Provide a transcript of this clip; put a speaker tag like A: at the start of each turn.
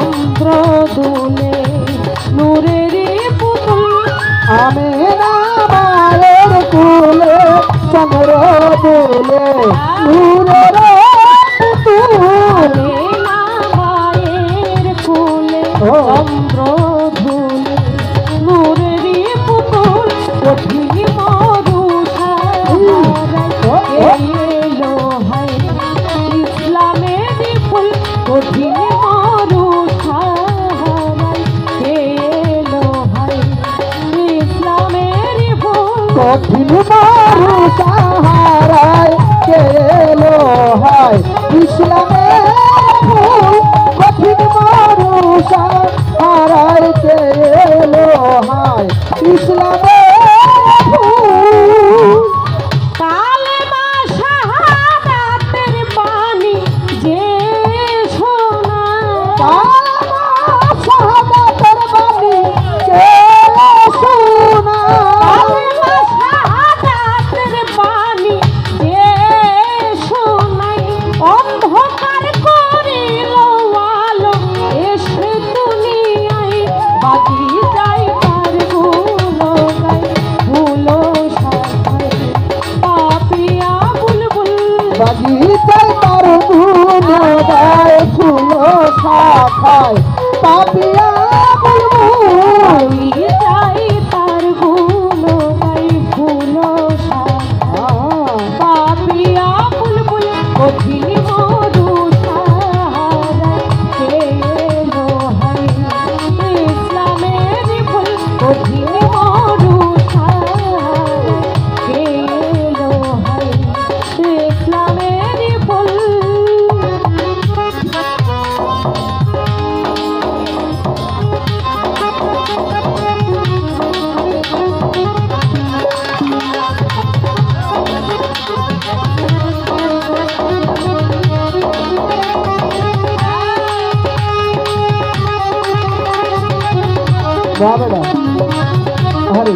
A: চন্দ্র দুলে নূরের পুতুল
B: আমের মায়ের কুলে চন্দ্র দুলে নূরের পুতুল
A: মায়ের
B: কুলে
A: চন্দ্র দুলে নূরের ফুল, কঠিন Inuma বাগিচার তার
B: ফুল
A: দেয় ফুল শাখায় পাপি যা
B: বেটা হরে